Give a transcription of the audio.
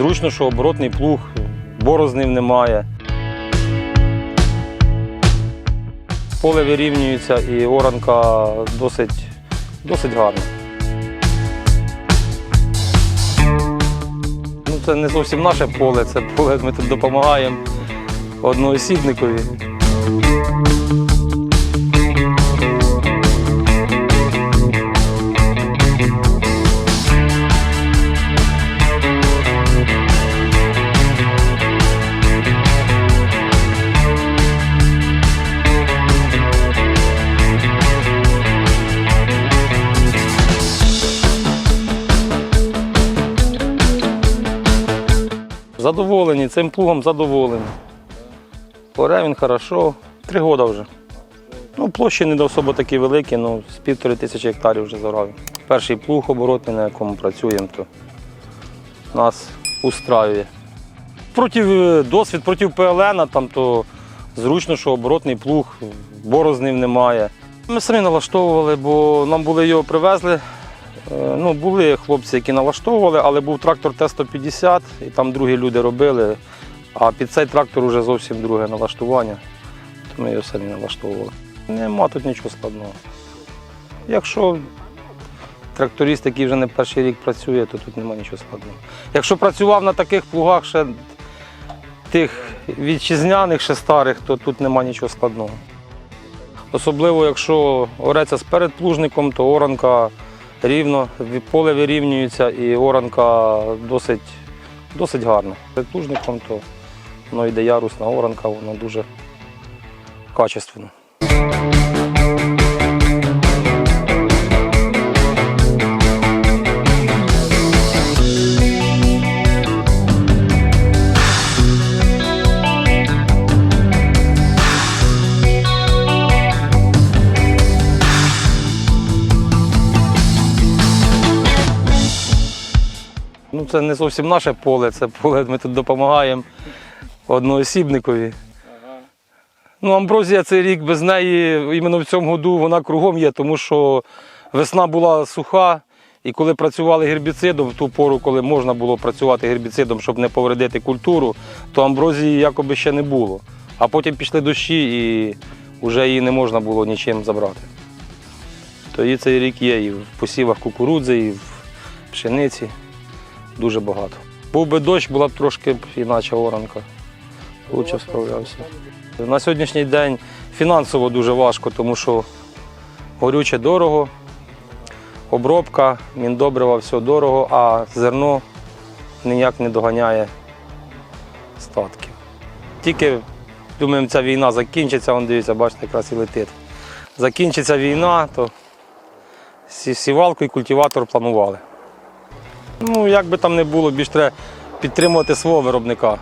Зручно, що оборотний плуг, борознів немає. Поле вирівнюється і оранка досить, досить гарна. Ну, це не зовсім наше поле, це поле ми тут допомагаємо одноосібникові. Задоволені, цим плугом задоволені. Поре він хорошо, три роки вже. Ну, площі не до особо такі великі, ну, з півтори тисячі гектарів вже зорав. Перший плуг оборотний, на якому працюємо, то нас устраює. Проти е, досвід проти ПЛН, там то зручно, що оборотний плуг, борознів немає. Ми самі налаштовували, бо нам були його привезли. Е, Ну, були хлопці, які налаштовували, але був трактор Т-150, і там другі люди робили. А під цей трактор вже зовсім друге налаштування. То ми його самі налаштовували. Нема тут нічого складного. Якщо тракторист, який вже не перший рік працює, то тут нема нічого складного. Якщо працював на таких плугах ще тих вітчизняних, ще старих, то тут нема нічого складного. Особливо, якщо ореться з передплужником, то оранка рівно, поле вирівнюється і оранка досить, досить гарна. Перед плужником то воно йде ярусна оранка, вона дуже качественна. Ну, це не зовсім наше поле, це поле ми тут допомагаємо одноосібникові. Ну, амброзія цей рік без неї, іменно в цьому году вона кругом є, тому що весна була суха, і коли працювали гербіцидом, в ту пору, коли можна було працювати гербіцидом, щоб не повредити культуру, то амброзії якоби ще не було. А потім пішли дощі і вже її не можна було нічим забрати. Тоді цей рік є і в посівах кукурудзи, і в пшениці дуже багато. Був би дощ, була б трошки б інакше оранка. Лучше справлявся. На сьогоднішній день фінансово дуже важко, тому що горюче дорого, обробка, міндобрива, все дорого, а зерно ніяк не доганяє статків. Тільки думаємо, ця війна закінчиться, вон дивіться, бачите, якраз і летить. Закінчиться війна, то сівалку і культиватор планували. Ну, як би там не було, більш треба підтримувати свого виробника.